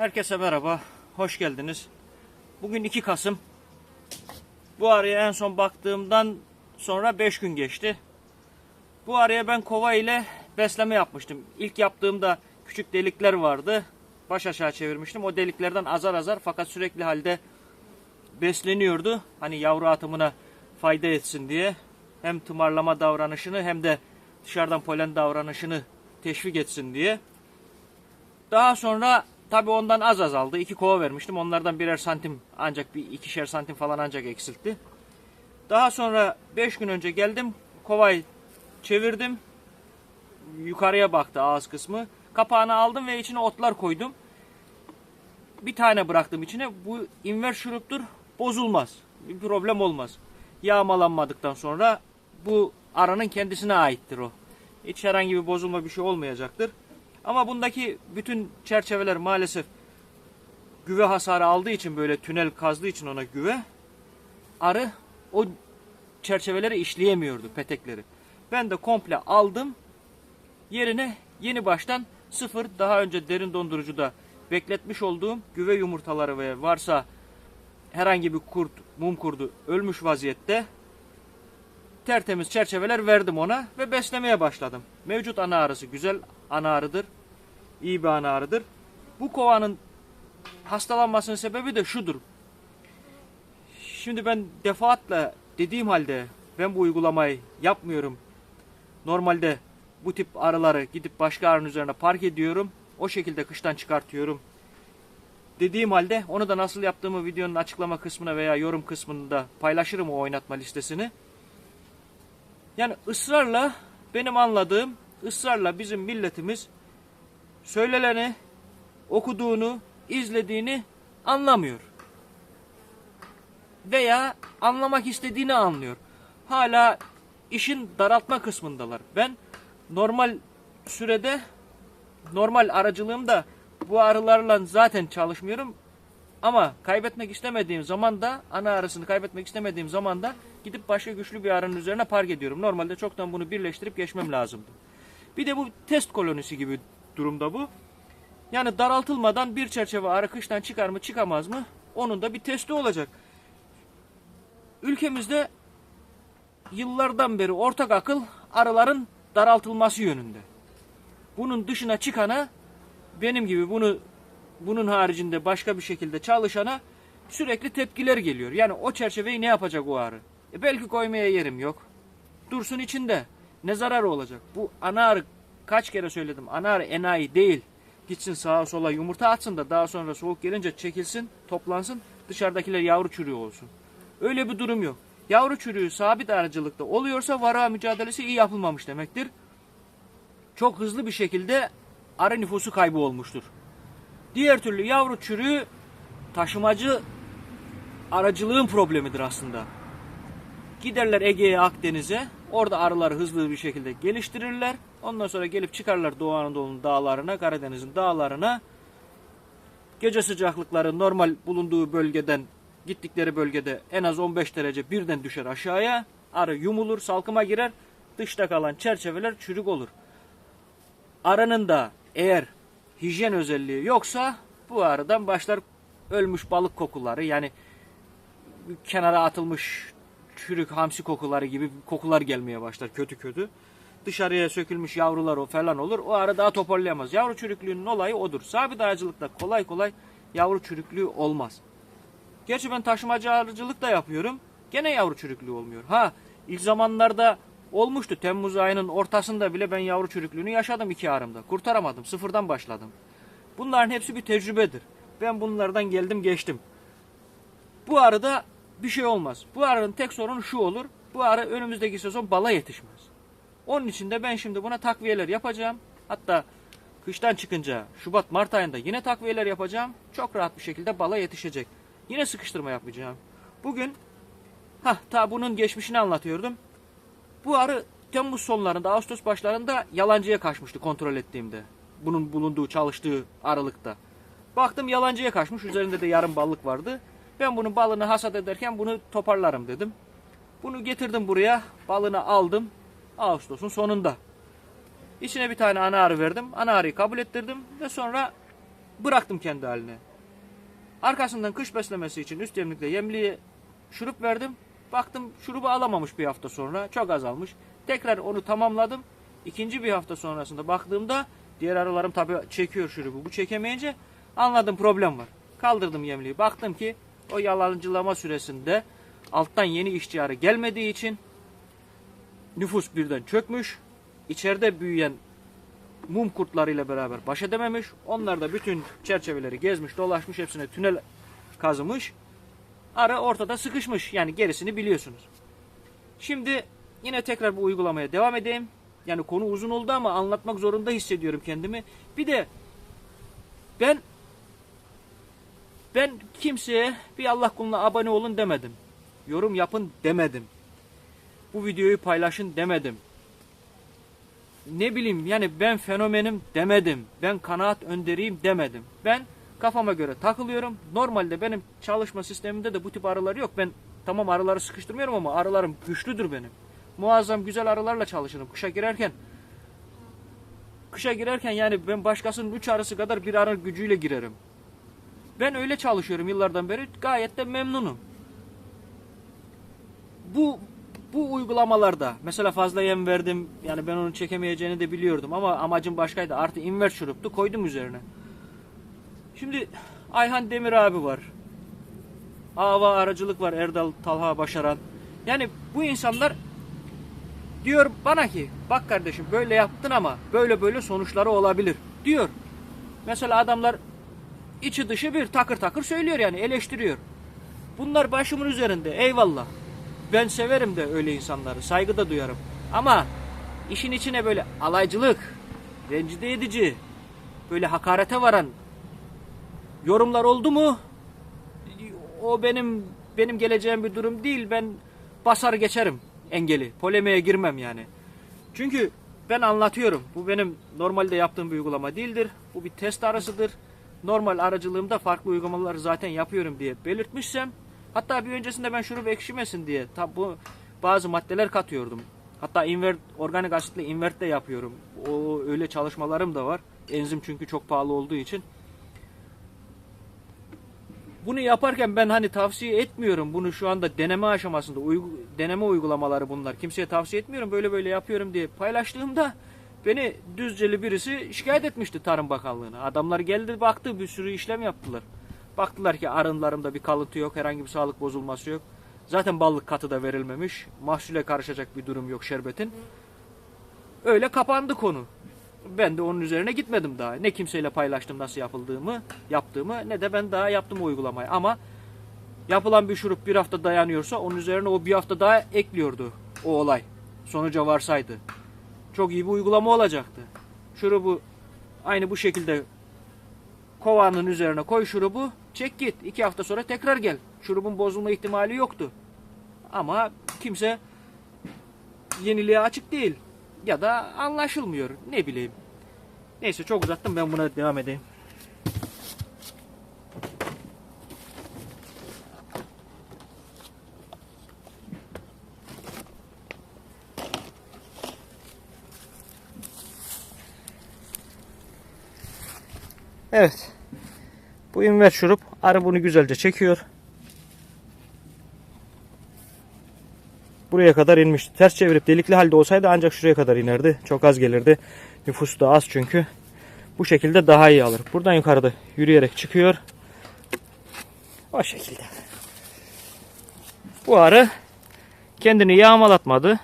Herkese merhaba, hoş geldiniz. Bugün 2 Kasım. Bu araya en son baktığımdan sonra 5 gün geçti. Bu araya ben kova ile besleme yapmıştım. İlk yaptığımda küçük delikler vardı. Baş aşağı çevirmiştim. O deliklerden azar azar fakat sürekli halde besleniyordu. Hani yavru atımına fayda etsin diye. Hem tımarlama davranışını hem de dışarıdan polen davranışını teşvik etsin diye. Daha sonra tabii ondan az azaldı. İki kova vermiştim. Onlardan birer santim ancak bir ikişer santim falan ancak eksiltti. Daha sonra 5 gün önce geldim. Kovayı çevirdim. Yukarıya baktı ağız kısmı. Kapağını aldım ve içine otlar koydum. Bir tane bıraktım içine. Bu inver şuruptur. Bozulmaz. Bir problem olmaz. Yağmalanmadıktan sonra bu aranın kendisine aittir o. Hiç herhangi bir bozulma bir şey olmayacaktır. Ama bundaki bütün çerçeveler maalesef güve hasarı aldığı için böyle tünel kazdığı için ona güve arı o çerçeveleri işleyemiyordu petekleri. Ben de komple aldım. Yerine yeni baştan sıfır daha önce derin dondurucuda bekletmiş olduğum güve yumurtaları ve varsa herhangi bir kurt, mum kurdu ölmüş vaziyette tertemiz çerçeveler verdim ona ve beslemeye başladım. Mevcut ana arısı güzel ana arıdır. İyi bir ana arıdır. Bu kovanın hastalanmasının sebebi de şudur. Şimdi ben defaatle dediğim halde ben bu uygulamayı yapmıyorum. Normalde bu tip arıları gidip başka arının üzerine park ediyorum. O şekilde kıştan çıkartıyorum. Dediğim halde onu da nasıl yaptığımı videonun açıklama kısmına veya yorum kısmında paylaşırım o oynatma listesini. Yani ısrarla benim anladığım ısrarla bizim milletimiz söyleneni, okuduğunu, izlediğini anlamıyor. Veya anlamak istediğini anlıyor. Hala işin daraltma kısmındalar. Ben normal sürede, normal aracılığımda bu arılarla zaten çalışmıyorum. Ama kaybetmek istemediğim zaman da ana arısını kaybetmek istemediğim zaman da gidip başka güçlü bir arının üzerine park ediyorum. Normalde çoktan bunu birleştirip geçmem lazımdı. Bir de bu test kolonisi gibi durumda bu. Yani daraltılmadan bir çerçeve arı kıştan çıkar mı çıkamaz mı? Onun da bir testi olacak. Ülkemizde yıllardan beri ortak akıl arıların daraltılması yönünde. Bunun dışına çıkana benim gibi bunu bunun haricinde başka bir şekilde çalışana sürekli tepkiler geliyor. Yani o çerçeveyi ne yapacak o arı? E belki koymaya yerim yok. Dursun içinde. Ne zararı olacak? Bu ana arı kaç kere söyledim. Ana arı enayi değil. Gitsin sağa sola yumurta atsın da daha sonra soğuk gelince çekilsin, toplansın. Dışarıdakiler yavru çürüğü olsun. Öyle bir durum yok. Yavru çürüğü sabit arıcılıkta oluyorsa vara mücadelesi iyi yapılmamış demektir. Çok hızlı bir şekilde arı nüfusu kaybı olmuştur. Diğer türlü yavru çürüğü taşımacı aracılığın problemidir aslında. Giderler Ege'ye, Akdeniz'e. Orada arıları hızlı bir şekilde geliştirirler. Ondan sonra gelip çıkarlar Doğu Anadolu'nun dağlarına, Karadeniz'in dağlarına. Gece sıcaklıkları normal bulunduğu bölgeden, gittikleri bölgede en az 15 derece birden düşer aşağıya. Arı yumulur, salkıma girer. Dışta kalan çerçeveler çürük olur. Arının da eğer hijyen özelliği yoksa bu arıdan başlar ölmüş balık kokuları yani kenara atılmış çürük hamsi kokuları gibi kokular gelmeye başlar kötü kötü. Dışarıya sökülmüş yavrular o falan olur. O arı daha toparlayamaz. Yavru çürüklüğünün olayı odur. Sabit arıcılıkta kolay kolay yavru çürüklüğü olmaz. Gerçi ben taşımacı arıcılık da yapıyorum. Gene yavru çürüklüğü olmuyor. Ha ilk zamanlarda olmuştu. Temmuz ayının ortasında bile ben yavru çürüklüğünü yaşadım iki arımda. Kurtaramadım. Sıfırdan başladım. Bunların hepsi bir tecrübedir. Ben bunlardan geldim geçtim. Bu arıda bir şey olmaz. Bu arının tek sorunu şu olur. Bu arı önümüzdeki sezon bala yetişmez. Onun için de ben şimdi buna takviyeler yapacağım. Hatta kıştan çıkınca Şubat Mart ayında yine takviyeler yapacağım. Çok rahat bir şekilde bala yetişecek. Yine sıkıştırma yapacağım. Bugün ha ta bunun geçmişini anlatıyordum. Bu arı Temmuz sonlarında Ağustos başlarında yalancıya kaçmıştı kontrol ettiğimde. Bunun bulunduğu çalıştığı aralıkta. Baktım yalancıya kaçmış. Üzerinde de yarım ballık vardı. Ben bunun balını hasat ederken bunu toparlarım dedim. Bunu getirdim buraya. Balını aldım. Ağustos'un sonunda. İçine bir tane ana verdim. Ana kabul ettirdim ve sonra bıraktım kendi haline. Arkasından kış beslemesi için üst yemlikle yemliğe şurup verdim. Baktım şurubu alamamış bir hafta sonra. Çok azalmış. Tekrar onu tamamladım. İkinci bir hafta sonrasında baktığımda diğer arılarım tabii çekiyor şurubu. Bu çekemeyince anladım problem var. Kaldırdım yemliği. Baktım ki o yalancılama süresinde alttan yeni işçi arı gelmediği için nüfus birden çökmüş. İçeride büyüyen mum kurtlarıyla beraber baş edememiş. Onlar da bütün çerçeveleri gezmiş, dolaşmış, hepsine tünel kazımış. Arı ortada sıkışmış. Yani gerisini biliyorsunuz. Şimdi yine tekrar bu uygulamaya devam edeyim. Yani konu uzun oldu ama anlatmak zorunda hissediyorum kendimi. Bir de ben ben kimseye bir Allah kuluna abone olun demedim. Yorum yapın demedim. Bu videoyu paylaşın demedim ne bileyim yani ben fenomenim demedim. Ben kanaat önderiyim demedim. Ben kafama göre takılıyorum. Normalde benim çalışma sistemimde de bu tip arılar yok. Ben tamam arıları sıkıştırmıyorum ama arılarım güçlüdür benim. Muazzam güzel arılarla çalışırım. Kışa girerken kışa girerken yani ben başkasının üç arısı kadar bir arı gücüyle girerim. Ben öyle çalışıyorum yıllardan beri. Gayet de memnunum. Bu bu uygulamalarda mesela fazla yem verdim. Yani ben onu çekemeyeceğini de biliyordum ama amacım başkaydı. Artı invert şuruptu koydum üzerine. Şimdi Ayhan Demir abi var. Ava aracılık var Erdal Talha Başaran. Yani bu insanlar diyor bana ki bak kardeşim böyle yaptın ama böyle böyle sonuçları olabilir diyor. Mesela adamlar içi dışı bir takır takır söylüyor yani eleştiriyor. Bunlar başımın üzerinde eyvallah. Ben severim de öyle insanları. Saygı da duyarım. Ama işin içine böyle alaycılık, rencide edici, böyle hakarete varan yorumlar oldu mu? O benim benim geleceğim bir durum değil. Ben basar geçerim engeli. Polemiğe girmem yani. Çünkü ben anlatıyorum. Bu benim normalde yaptığım bir uygulama değildir. Bu bir test arasıdır. Normal aracılığımda farklı uygulamaları zaten yapıyorum diye belirtmişsem Hatta bir öncesinde ben şurup ekşimesin diye tabi bu bazı maddeler katıyordum. Hatta invert, organik asitle invert de yapıyorum. O öyle çalışmalarım da var. Enzim çünkü çok pahalı olduğu için. Bunu yaparken ben hani tavsiye etmiyorum. Bunu şu anda deneme aşamasında uygu, deneme uygulamaları bunlar. Kimseye tavsiye etmiyorum. Böyle böyle yapıyorum diye paylaştığımda beni düzceli birisi şikayet etmişti Tarım Bakanlığı'na. Adamlar geldi baktı bir sürü işlem yaptılar. Baktılar ki arınlarımda bir kalıntı yok, herhangi bir sağlık bozulması yok. Zaten ballık katı da verilmemiş. Mahsule karışacak bir durum yok şerbetin. Öyle kapandı konu. Ben de onun üzerine gitmedim daha. Ne kimseyle paylaştım nasıl yapıldığımı, yaptığımı ne de ben daha yaptım o uygulamayı. Ama yapılan bir şurup bir hafta dayanıyorsa onun üzerine o bir hafta daha ekliyordu o olay. Sonuca varsaydı. Çok iyi bir uygulama olacaktı. Şurubu aynı bu şekilde kovanın üzerine koy şurubu. Çek git. iki hafta sonra tekrar gel. Şurubun bozulma ihtimali yoktu. Ama kimse yeniliğe açık değil. Ya da anlaşılmıyor. Ne bileyim. Neyse çok uzattım ben buna devam edeyim. Evet. Bu invert şurup arı bunu güzelce çekiyor. Buraya kadar inmişti. Ters çevirip delikli halde olsaydı ancak şuraya kadar inerdi. Çok az gelirdi. Nüfus da az çünkü. Bu şekilde daha iyi alır. Buradan yukarıda yürüyerek çıkıyor. O şekilde. Bu arı kendini yağmalatmadı.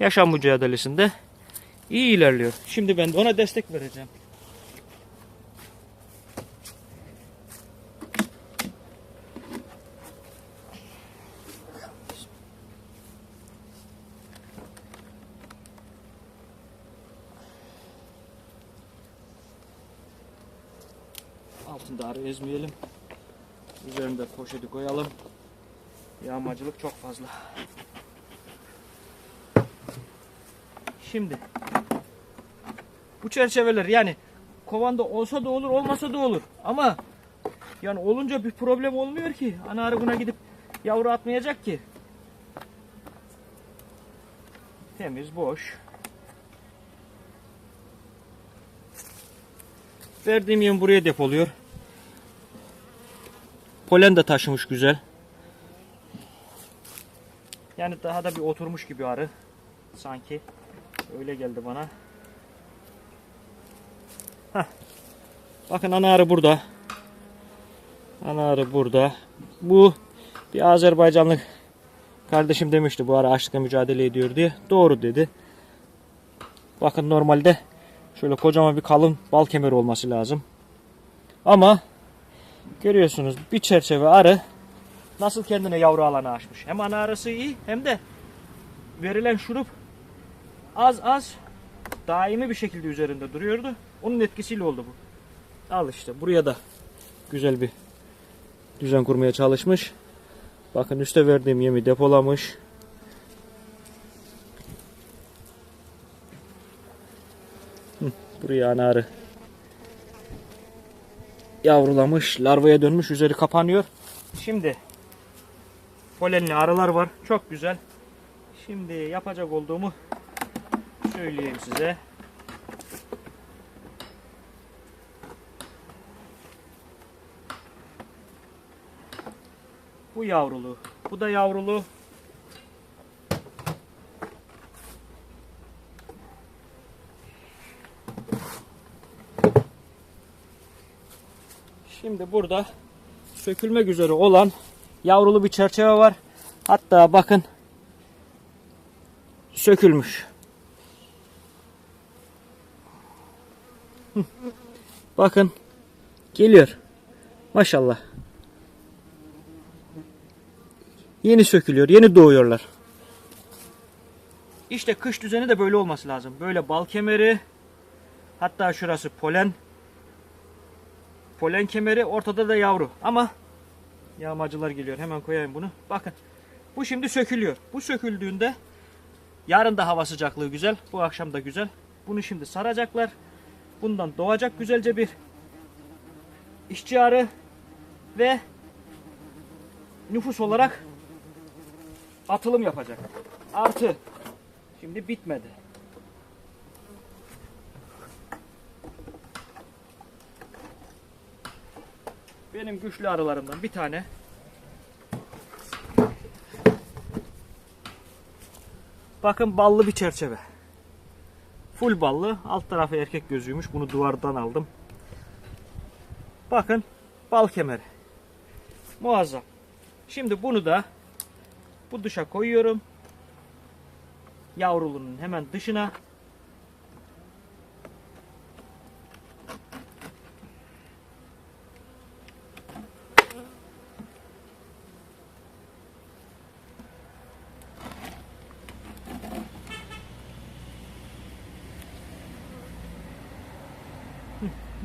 Yaşam mücadelesinde iyi ilerliyor. Şimdi ben de ona destek vereceğim. Altında arı ezmeyelim. Üzerinde poşeti koyalım. Yağmacılık çok fazla. Şimdi bu çerçeveler yani kovanda olsa da olur olmasa da olur. Ama yani olunca bir problem olmuyor ki. Ana arı buna gidip yavru atmayacak ki. Temiz, boş. Verdiğim yem buraya depoluyor. Polen de taşımış güzel. Yani daha da bir oturmuş gibi arı. Sanki. Öyle geldi bana. Heh. Bakın ana arı burada. Ana arı burada. Bu bir Azerbaycanlı kardeşim demişti bu ara açlıkla mücadele ediyor diye. Doğru dedi. Bakın normalde şöyle kocaman bir kalın bal kemeri olması lazım. Ama görüyorsunuz bir çerçeve arı nasıl kendine yavru alanı açmış. Hem ana arısı iyi hem de verilen şurup az az daimi bir şekilde üzerinde duruyordu. Onun etkisiyle oldu bu. Al işte buraya da güzel bir düzen kurmaya çalışmış. Bakın üste verdiğim yemi depolamış. Buraya ana arı yavrulamış, larvaya dönmüş, üzeri kapanıyor. Şimdi polenli arılar var. Çok güzel. Şimdi yapacak olduğumu söyleyeyim size. Bu yavrulu. Bu da yavrulu. Şimdi burada sökülmek üzere olan yavrulu bir çerçeve var. Hatta bakın sökülmüş. Bakın geliyor. Maşallah. Yeni sökülüyor, yeni doğuyorlar. İşte kış düzeni de böyle olması lazım. Böyle bal kemeri, hatta şurası polen, polen kemeri, ortada da yavru. Ama yağmacılar geliyor. Hemen koyayım bunu. Bakın, bu şimdi sökülüyor. Bu söküldüğünde yarın da hava sıcaklığı güzel, bu akşam da güzel. Bunu şimdi saracaklar. Bundan doğacak güzelce bir işçi arı ve nüfus olarak atılım yapacak. Artı şimdi bitmedi. Benim güçlü arılarımdan bir tane Bakın ballı bir çerçeve. Full ballı. Alt tarafı erkek gözüymüş. Bunu duvardan aldım. Bakın bal kemeri. Muazzam. Şimdi bunu da bu dışa koyuyorum. Yavrulunun hemen dışına.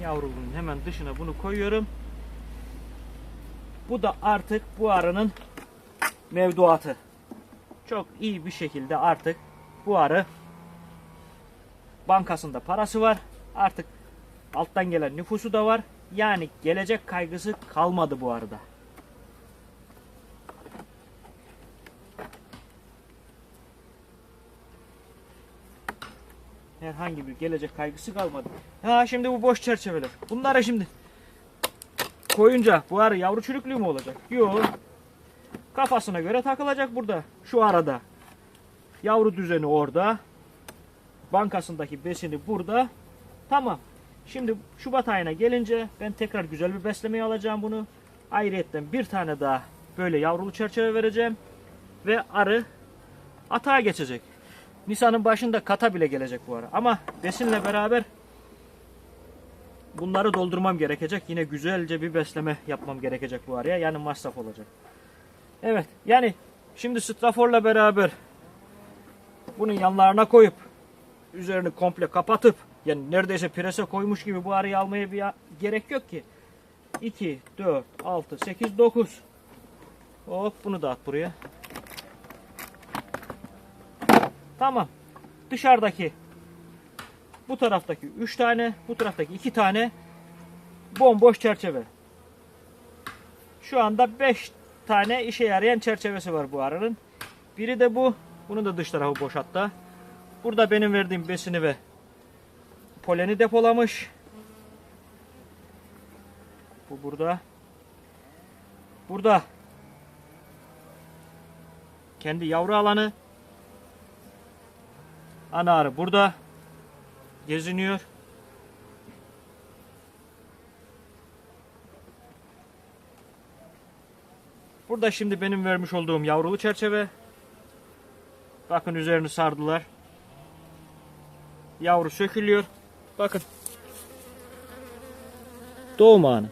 Hı, Yavrulunun hemen dışına bunu koyuyorum. Bu da artık bu arının mevduatı. Çok iyi bir şekilde artık bu arı bankasında parası var. Artık alttan gelen nüfusu da var. Yani gelecek kaygısı kalmadı bu arada. Herhangi bir gelecek kaygısı kalmadı. Ha şimdi bu boş çerçeveler. Bunlara şimdi koyunca bu arı yavru çürüklüğü mü olacak? Yok. Kafasına göre takılacak burada. Şu arada. Yavru düzeni orada. Bankasındaki besini burada. Tamam. Şimdi Şubat ayına gelince ben tekrar güzel bir beslemeye alacağım bunu. Ayrıyetten bir tane daha böyle yavrulu çerçeve vereceğim. Ve arı atağa geçecek. Nisan'ın başında kata bile gelecek bu ara. Ama besinle beraber bunları doldurmam gerekecek. Yine güzelce bir besleme yapmam gerekecek bu araya. Yani masraf olacak. Evet yani şimdi straforla beraber bunun yanlarına koyup üzerini komple kapatıp yani neredeyse prese koymuş gibi bu arıyı almaya bir gerek yok ki. 2, 4, 6, 8, 9. Hop bunu da at buraya. Tamam. Dışarıdaki bu taraftaki 3 tane, bu taraftaki 2 tane bomboş çerçeve. Şu anda 5 tane işe yarayan çerçevesi var bu arının. Biri de bu. Bunun da dış tarafı boş hatta. Burada benim verdiğim besini ve poleni depolamış. Bu burada. Burada. Kendi yavru alanı. Ana burada. Geziniyor. Burada şimdi benim vermiş olduğum yavrulu çerçeve. Bakın üzerini sardılar. Yavru sökülüyor. Bakın. Doğum anı.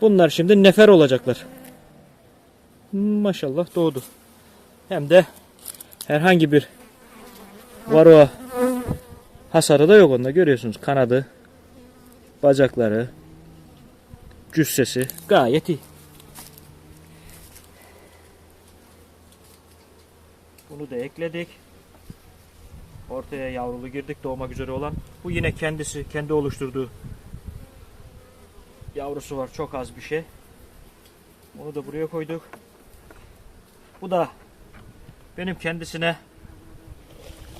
Bunlar şimdi nefer olacaklar. Maşallah doğdu. Hem de herhangi bir varoa hasarı da yok onda. Görüyorsunuz kanadı, bacakları, cüssesi gayet iyi. Bunu da ekledik. Ortaya yavrulu girdik doğmak üzere olan. Bu yine kendisi, kendi oluşturduğu yavrusu var. Çok az bir şey. Onu da buraya koyduk. Bu da benim kendisine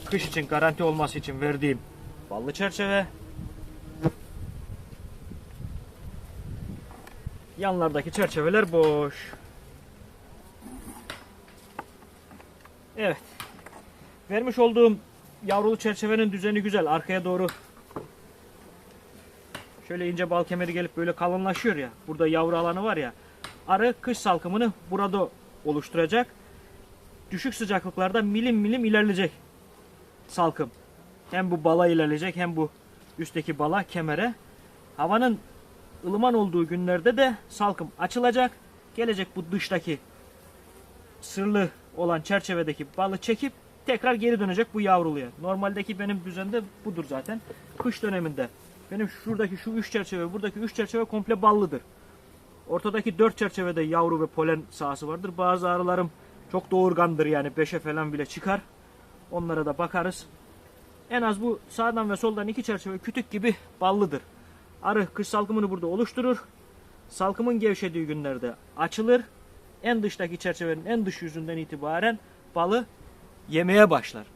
kış için garanti olması için verdiğim ballı çerçeve. Yanlardaki çerçeveler boş. Evet. Vermiş olduğum yavrulu çerçevenin düzeni güzel. Arkaya doğru şöyle ince bal kemeri gelip böyle kalınlaşıyor ya. Burada yavru alanı var ya. Arı kış salkımını burada oluşturacak. Düşük sıcaklıklarda milim milim ilerleyecek salkım. Hem bu bala ilerleyecek hem bu üstteki bala kemere. Havanın ılıman olduğu günlerde de salkım açılacak. Gelecek bu dıştaki sırlı olan çerçevedeki balı çekip tekrar geri dönecek bu yavruluya. Normaldeki benim düzende budur zaten. Kış döneminde benim şuradaki şu üç çerçeve, buradaki üç çerçeve komple ballıdır. Ortadaki dört çerçevede yavru ve polen sahası vardır. Bazı arılarım çok doğurgandır yani 5'e falan bile çıkar. Onlara da bakarız. En az bu sağdan ve soldan iki çerçeve kütük gibi ballıdır. Arı kış salkımını burada oluşturur. Salkımın gevşediği günlerde açılır. En dıştaki çerçevenin en dış yüzünden itibaren balı yemeye başlar.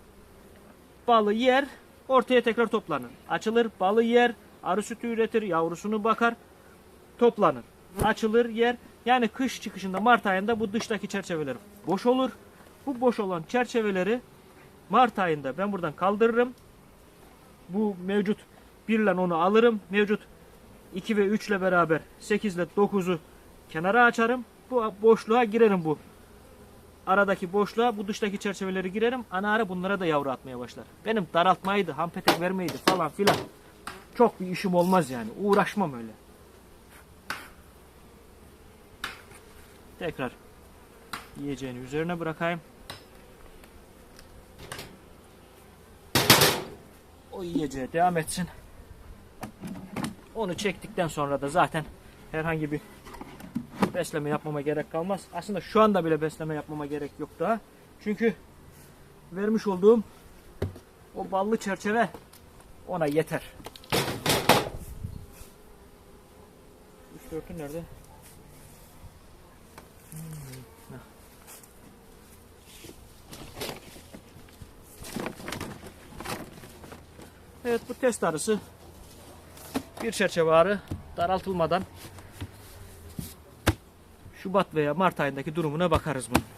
Balı yer, ortaya tekrar toplanır. Açılır, balı yer, arı sütü üretir, yavrusunu bakar, toplanır. Açılır, yer. Yani kış çıkışında Mart ayında bu dıştaki çerçeveler boş olur. Bu boş olan çerçeveleri Mart ayında ben buradan kaldırırım. Bu mevcut 1 ile 10'u alırım. Mevcut 2 ve 3 ile beraber 8 ile 9'u kenara açarım. Bu boşluğa girerim bu. Aradaki boşluğa bu dıştaki çerçeveleri girerim. Ana ara bunlara da yavru atmaya başlar. Benim daraltmaydı, hampetek vermeydi falan filan. Çok bir işim olmaz yani. Uğraşmam öyle. Tekrar yiyeceğini üzerine bırakayım. O yiyeceğe devam etsin. Onu çektikten sonra da zaten herhangi bir besleme yapmama gerek kalmaz. Aslında şu anda bile besleme yapmama gerek yok daha. Çünkü vermiş olduğum o ballı çerçeve ona yeter. Üst örtü nerede? Evet bu test arısı bir çerçeve arı daraltılmadan Şubat veya Mart ayındaki durumuna bakarız bunun.